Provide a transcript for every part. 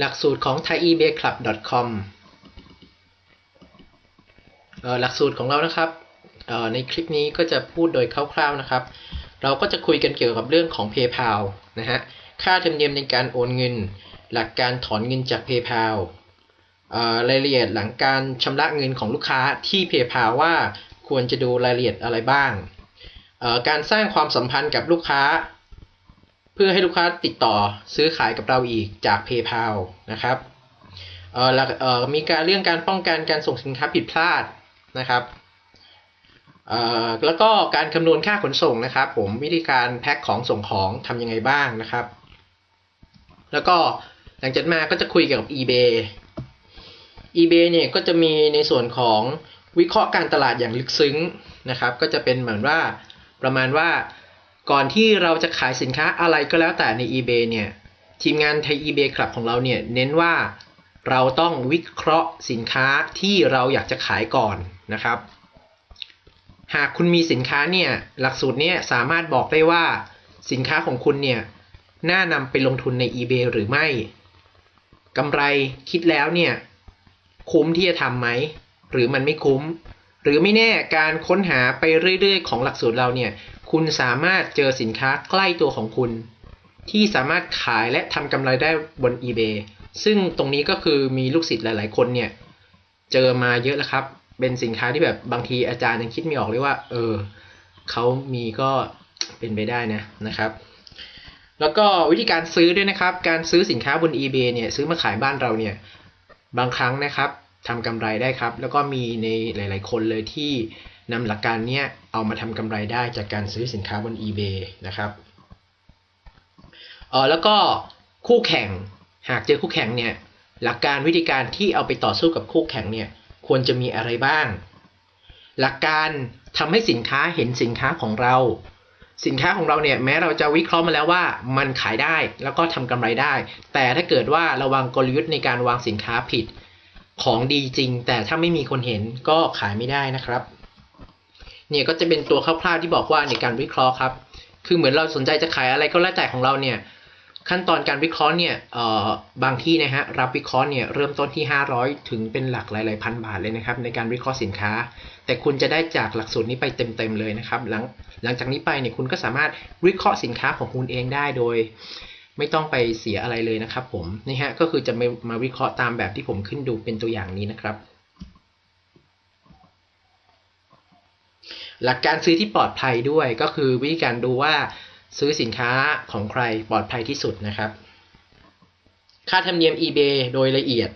หลักสูตรของ thaiebayclub.com หลักสูตรของเรานะครับ ในคลิปนี้ก็จะพูดโดยคร่าวๆนะครับ เราก็จะคุยกันเกี่ยวกับเรื่องของ PayPal นะฮะ ค่าธรรมเนียมในการโอนเงิน หลักการถอนเงินจาก PayPal รายละเอียดหลังการชำระเงินของลูกค้าที่ PayPal ว่าควรจะดูรายละเอียดอะไรบ้าง การสร้างความสัมพันธ์กับลูกค้า เพื่อให้ลูกค้าติดต่อซื้อขายกับเราอีกจาก PayPal นะครับเออเออมีการเรื่องการป้องกันการส่งสินค้าผิดพลาดนะครับเอ่อแล้วก็การคำนวณค่าขนส่งนะครับ ผมวิธีการแพ็คของส่งของทำยังไงบ้างนะครับ แล้วก็หลังจากมาก็จะคุยเกี่ยวกับ eBay eBay เนี่ยก็จะมีในส่วนของวิเคราะห์การตลาดอย่างลึกซึ้งนะครับ ก็จะเป็นเหมือนว่าประมาณว่า ก่อนที่เราจะขายสินค้าอะไรก็แล้วแต่ใน eBay เนี่ยทีมงานไทย eBay คลับของเราเนี่ยเน้นว่าเราต้องวิเคราะห์สินค้าที่เราอยากจะขายก่อนนะครับ หากคุณมีสินค้าเนี่ยหลักสูตรเนี่ยสามารถบอกได้ว่าสินค้าของคุณเนี่ยน่านำไปลงทุนใน eBay หรือไม่กำไรคิดแล้วเนี่ยคุ้มที่จะทำไหมหรือมันไม่คุ้ม หรือไม่แน่การค้นหาไปเรื่อยๆ ของหลักสูตรเราเนี่ย คุณสามารถเจอสินค้าใกล้ตัวของคุณ ที่สามารถขายและทำกำไรได้บน eBay ซึ่งตรงนี้ก็คือมีลูกศิษย์หลาย ๆ คนเนี่ย เจอมาเยอะแล้วครับ เป็นสินค้าที่แบบบางทีอาจารย์ยังคิดไม่ออกเลยว่า เออเขามีก็เป็นไปได้นะนะครับ แล้วก็วิธีการซื้อด้วยนะครับ การซื้อสินค้าบน eBay เนี่ยซื้อมาขายบ้านเราเนี่ยบางครั้งนะครับทำกำไรได้ครับ แล้วก็มีในหลาย ๆ คนเลยที่ นำหลักการนี้เอามาทำกำไรได้จากการซื้อสินค้าบน eBay นะครับเออแล้วก็คู่แข่งหากเจอคู่แข่งเนี่ยหลักการวิธีการที่เอาไปต่อสู้กับคู่แข่งเนี่ยควรจะมีอะไรบ้าง หลักการทำให้สินค้าเห็นสินค้าของเรา สินค้าของเราเนี่ยแม้เราจะวิเคราะห์มาแล้วว่ามันขายได้แล้วก็ทำกำไรได้ แต่ถ้าเกิดว่าระวังกลยุทธ์ในการวางสินค้าผิดของดีจริง แต่ถ้าไม่มีคนเห็นก็ขายไม่ได้นะครับ เนี่ยก็จะเป็นตัวคร่าวๆที่บอกว่าในการวิเคราะห์ครับ คือเหมือนเราสนใจจะขายอะไรก็แล้วแต่ของเราเนี่ยขั้นตอนการวิเคราะห์เนี่ยบางที่นะฮะรับวิเคราะห์เนี่ยเริ่มต้นที่ 500 ถึงเป็นหลักหลายๆพันบาทเลยนะครับในการวิเคราะห์สินค้า แต่คุณจะได้จากหลักสูตรนี้ไปเต็มๆเลยนะครับหลังหลังจากนี้ไปเนี่ยคุณก็สามารถวิเคราะห์สินค้าของคุณเองได้โดย ไม่ต้องไปเสียอะไรเลยนะครับผมนี่ฮะก็คือจะมาวิเคราะห์ตามแบบที่ผมขึ้นดูเป็นตัวอย่างนี้นะครับ หลักการซื้อที่ปลอดภัยด้วยก็คือวิธีการดูว่าซื้อสินค้าของใครปลอดภัยที่สุดนะครับ ค่าธรรมเนียม eBay โดยละเอียด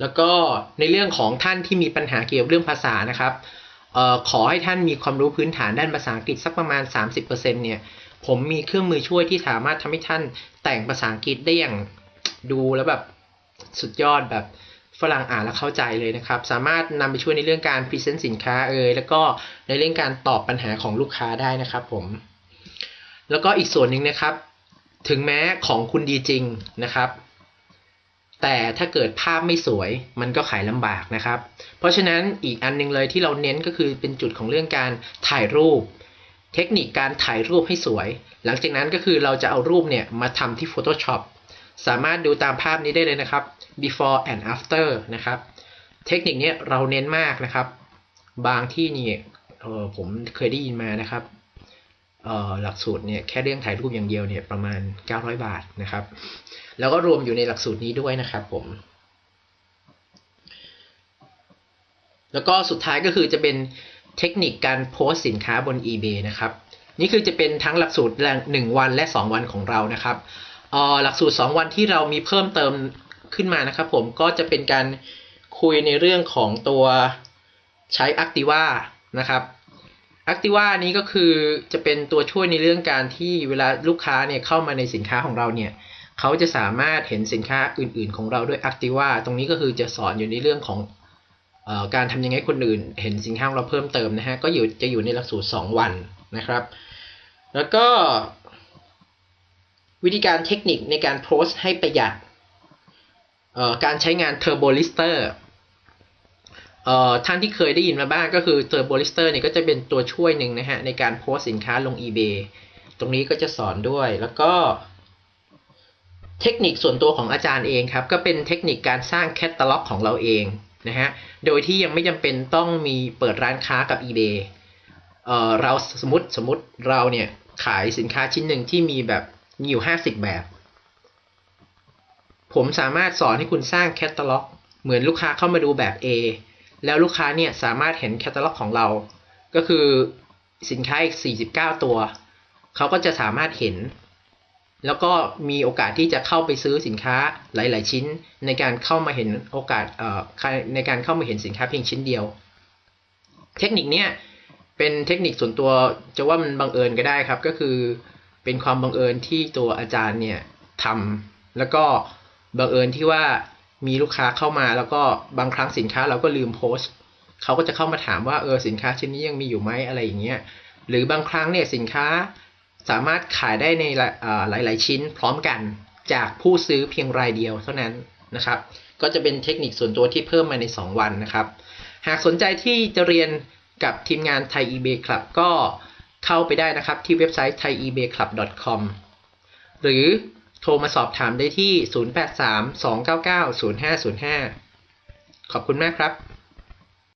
แล้วก็ในเรื่องของท่านที่มีปัญหาเกี่ยวกับเรื่องภาษานะครับออขอให้ท่านมีความรู้พื้นฐานด้านภาษาอังกฤษสักประมาณ 30%เนี่ยผมมีเครื่องมือช่วยที่สามารถทำให้ท่านแต่งภาษาอังกฤษได้อย่างดูแล้วแบบสุดยอดแบบ ฝรั่งอ่านแล้วเข้าใจเลยนะครับ สามารถนำไปช่วยในเรื่องการพรีเซนต์สินค้าเอ่ยแล้วก็ในเรื่องการตอบปัญหาของลูกค้าได้นะครับผม แล้วก็อีกส่วนหนึ่งนะครับ ถึงแม้ของคุณดีจริงนะครับ แต่ถ้าเกิดภาพไม่สวยมันก็ขายลำบากนะครับ เพราะฉะนั้นอีกอันหนึงเลยที่เราเน้นก็คือเป็นจุดของเรื่องการถ่ายรูป เทคนิคการถ่ายรูปให้สวย หลังจากนั้นก็คือเราจะเอารูปเนี่ยมาทำที่ Photoshop สามารถดูตามภาพนี้ได้เลยนะครับ before and after นะครับ เทคนิคนี้เราเน้นมากนะครับ บางที่นี่เออผมเคยได้ยินมานะครับเออหลักสูตรเนี่ยแค่เรื่องถ่ายรูปอย่างเดียวเนี่ยประมาณ 900 บาทนะครับ แล้วก็รวมอยู่ในหลักสูตรนี้ด้วยนะครับผม แล้วก็สุดท้ายก็คือจะเป็นเทคนิคการโพสสินค้าบน eBay นะครับ นี่คือจะเป็นทั้งหลักสูตรหนึ่งวันและ 2 วันของเรานะครับ หลักสูตร 2 วันที่เรามีเพิ่มเติมขึ้นมานะครับผมก็จะเป็นการคุยในเรื่องของตัวใช้ Activa นะครับ Activa นี้ก็คือจะเป็นตัวช่วยในเรื่องการที่เวลาลูกค้าเนี่ยเข้ามาในสินค้าของเราเนี่ยเขาจะสามารถเห็นสินค้าอื่น ๆ ของเราด้วย Activa ตรงนี้ก็คือจะสอนอยู่ในเรื่องของออการทำยังไงคนอื่น เห็นสินค้าของเราเพิ่มเติมนะฮะก็อยู่จะอยู่ในหลักสูตร 2 วันนะครับ แล้วก็ วิธีการเทคนิคในการโพสต์ให้ประหยัดการใช้งาน Turbo Lister เอ่อท่านที่เคยได้ยินมาบ้างก็คือ Turbo Lister เนี่ยก็จะเป็นตัวช่วยหนึ่งนะฮะในการโพสสินค้าลง eBay ตรงนี้ก็จะสอนด้วยแล้วก็เทคนิคส่วนตัวของอาจารย์เองครับ ก็เป็นเทคนิคการสร้างแคตตาล็อกของเราเองนะฮะโดยที่ยังไม่จำเป็นต้องมีเปิดร้านค้ากับ eBay เอ่อเราสมมติสมมติเราเนี่ยขายสินค้าชิ้นหนึ่งที่มีแบบ มีอยู่ 50 แบบ ผมสามารถสอนให้คุณสร้างแคตตาล็อก เหมือนลูกค้าเข้ามาดูแบบ A แล้วลูกค้าเนี่ยสามารถเห็นแคตตาล็อกของเรา ก็คือสินค้าอีก 49 ตัว เขาก็จะสามารถเห็น แล้วก็มีโอกาสที่จะเข้าไปซื้อสินค้าหลาย ๆ ชิ้น ในการเข้ามาเห็นโอกาสในการเข้ามาเห็นสินค้าเพียงชิ้นเดียว เทคนิคเนี้ยเป็นเทคนิคส่วนตัวจะว่ามันบังเอิญก็ได้ครับ ก็คือ เป็นความบังเอิญที่ตัวอาจารย์เนี่ยทำแล้วก็บังเอิญที่ว่ามีลูกค้าเข้ามาแล้วก็บางครั้งสินค้าเราก็ลืมโพสต์เขาก็จะเข้ามาถามว่าเออสินค้าชิ้นนี้ยังมีอยู่ไหมอะไรอย่างเงี้ยหรือบางครั้งเนี่ยสินค้าสามารถขายได้ในหลาย ๆ ชิ้นพร้อมกันจากผู้ซื้อเพียงรายเดียวเท่านั้นนะครับ ก็จะเป็นเทคนิคส่วนตัวที่เพิ่มมาใน 2 วันนะครับ หากสนใจที่จะเรียนกับทีมงานไทย eBay Club ก็ เข้าไปได้นะครับที่เว็บไซต์ thaiebay-club.com หรือโทรมาสอบถามได้ที่ 0832990505 ขอบคุณมากครับ